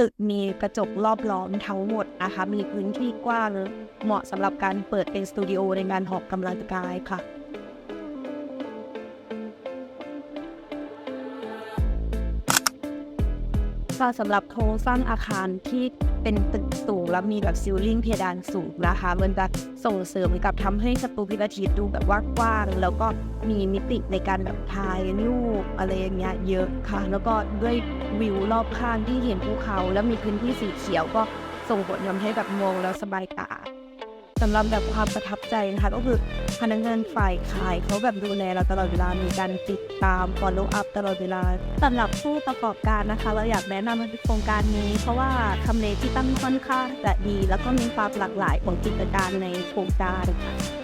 ตึกมีกระจกรอบล้อมทั้งหมดนะคะ มีพื้นที่กว้างเหมาะสำหรับการเปิดเป็นสตูดิโอในการออกกำลังกายค่ะ ค่ะสำหรับโครงสร้างอาคารที่เป็นตึกสูงแล้วมีแบบซิลลิ่งเพดานสูงนะคะมันจะส่งเสริมกับทำให้สตูพิลาทิสดูแบบว่ากว้าง แล้วก็มีมิติในการแบบถ่ายรูปอะไรอย่างเงี้ยเยอะค่ะ แล้วก็ด้วยวิวรอบข้างที่เห็นภูเขา แล้วมีพื้นที่สีเขียวก็ส่งผลทำให้แบบมองแล้วสบายตา สำหรับแบบความประทับใจนะคะก็คือพนักงานฝ่ายขายเขาแบบดูแลเราตลอดเวลา มีการติดตาม follow up ตลอดเวลาสำหรับผู้ประกอบการนะคะ เราอยากแนะนำโครงการนี้ เพราะว่าทำเลที่ตั้งค่อนข้างจะดี แล้วก็มีความหลากหลายของกิจการในโครงการค่ะ